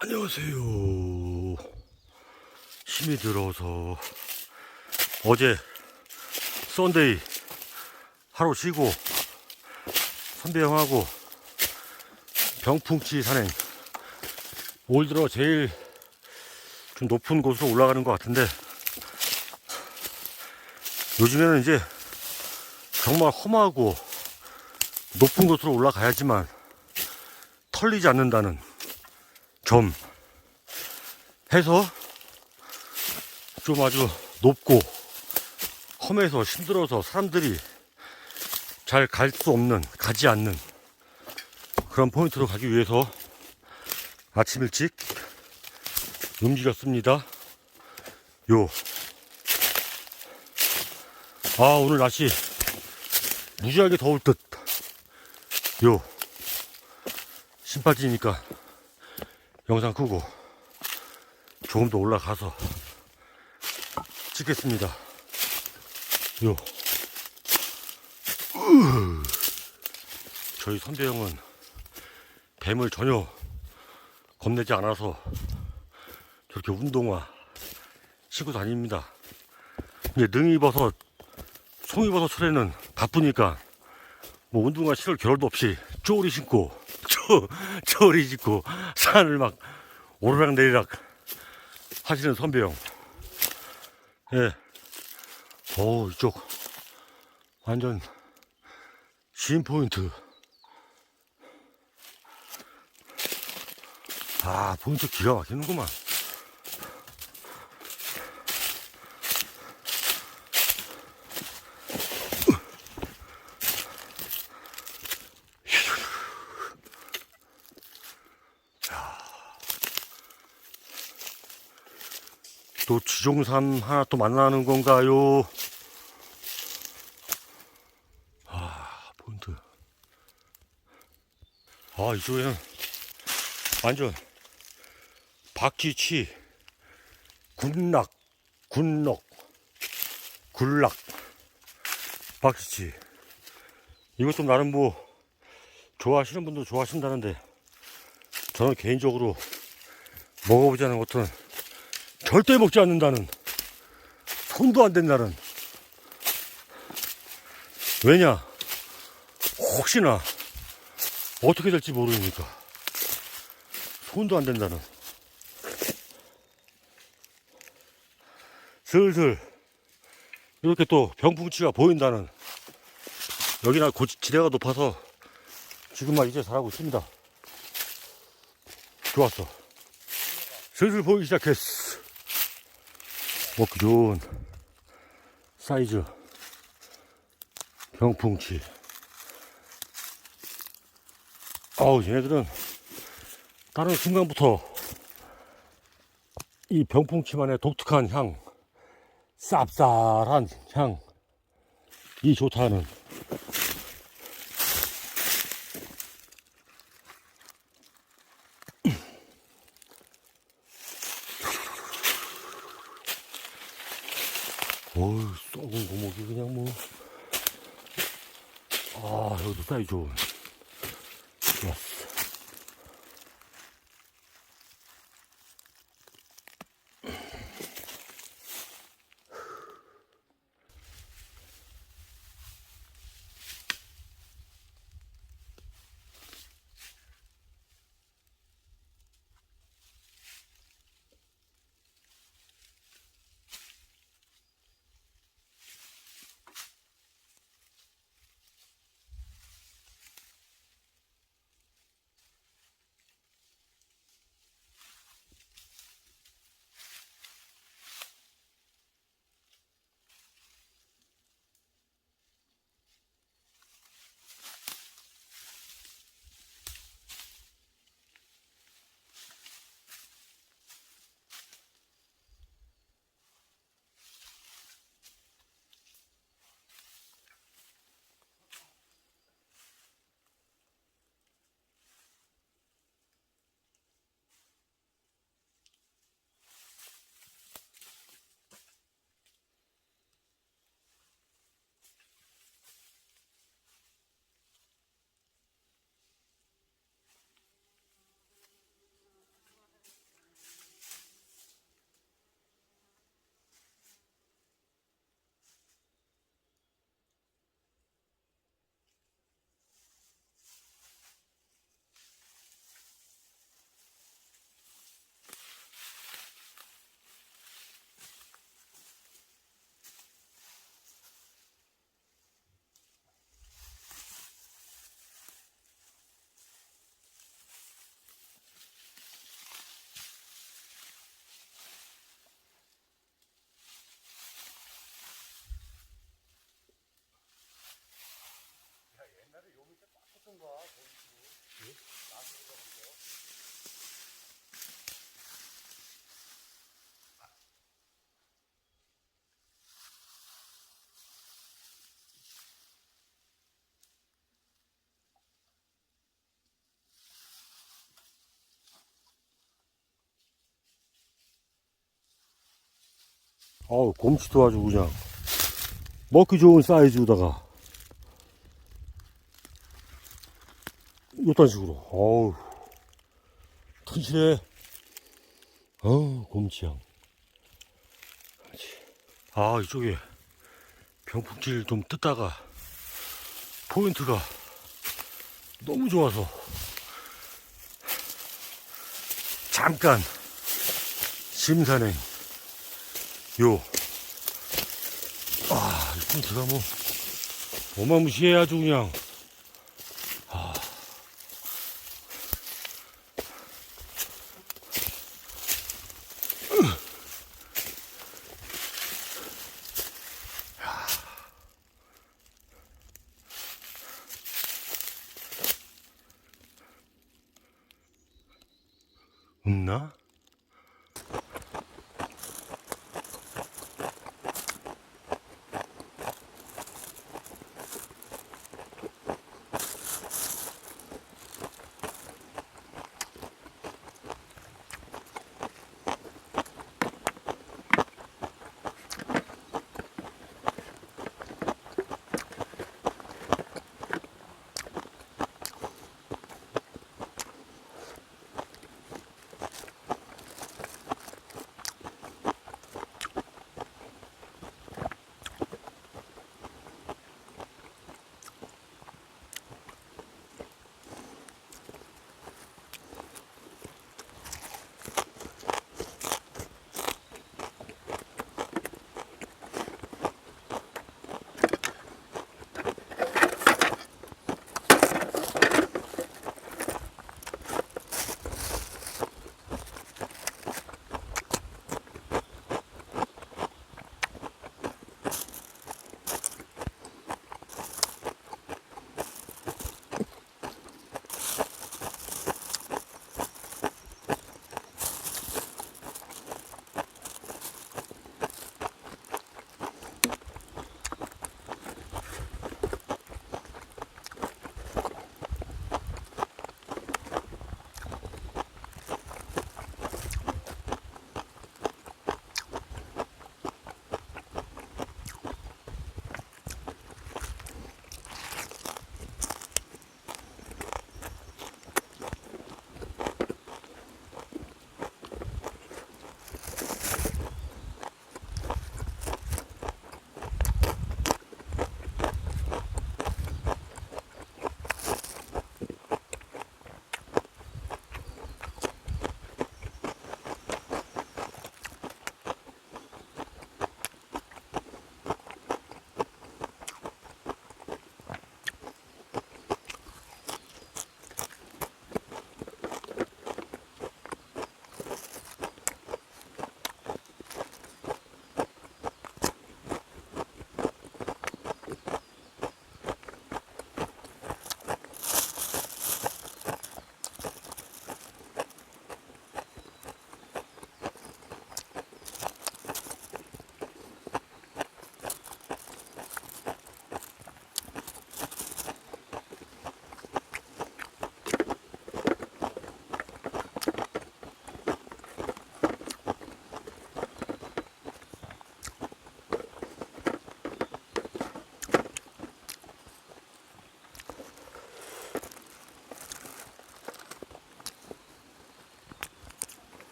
안녕하세요. 힘이 들어서 어제 썬데이 하루 쉬고 선배 형하고 병풍치 산행 올 들어 제일 좀 높은 곳으로 올라가는 것 같은데 요즘에는 이제 정말 험하고 높은 곳으로 올라가야지만 털리지 않는다는 점 해서 좀 아주 높고 험해서 힘들어서 사람들이 잘 갈 수 없는 가지 않는 그런 포인트로 가기 위해서 아침 일찍 움직였습니다. 요. 아, 오늘 날씨 무지하게 더울 듯. 요. 신발지니까 영상 끄고 조금 더 올라가서 찍겠습니다. 요. 으. 저희 선배 형은 뱀을 전혀 겁내지 않아서 저렇게 운동화 신고 다닙니다. 근데 능이버섯, 송이버섯철에는 바쁘니까 뭐 운동화 신을 겨를도 없이 쪼리 신고 쪼, 쪼리 신고 산을 막 오르락 내리락 하시는 선배형. 예. 오, 이쪽 완전 신 포인트. 아, 포인트 기가 막히는구만. 또 지종산 하나 또 만나는 건가요? 아, 포인트. 아, 이쪽에는 완전 박쥐치, 군락, 군럭, 굴락, 박쥐치. 이것 좀 나름 뭐 좋아하시는 분도 좋아하신다는데 저는 개인적으로 먹어보지 않은 것은 절대 먹지 않는다는 손도 안 된다는 왜냐? 혹시나 어떻게 될지 모르니까 손도 안 된다는. 슬슬 이렇게 또 병풍치가 보인다는. 여기나 고 지대가 높아서 지금만 이제 잘하고 있습니다. 좋았어. 슬슬 보이기 시작했어 먹기 좋은 사이즈 병풍치. 아우 얘네들은 다른 순간부터 이 병풍치만의 독특한 향 쌉쌀한 향이 좋다는 어우, 썩은 고목이 그냥 뭐. 아, 여기도 사이 좋은. 어우, 곰치도 아주 그냥 먹기 좋은 사이즈로다가 이딴 식으로. 어우, 튼실해. 어우, 곰치향. 아, 이쪽에 병풍질 좀 뜯다가 포인트가 너무 좋아서 잠깐 심산행 요. 아, 이 포인트가 뭐 어마무시해 아주 그냥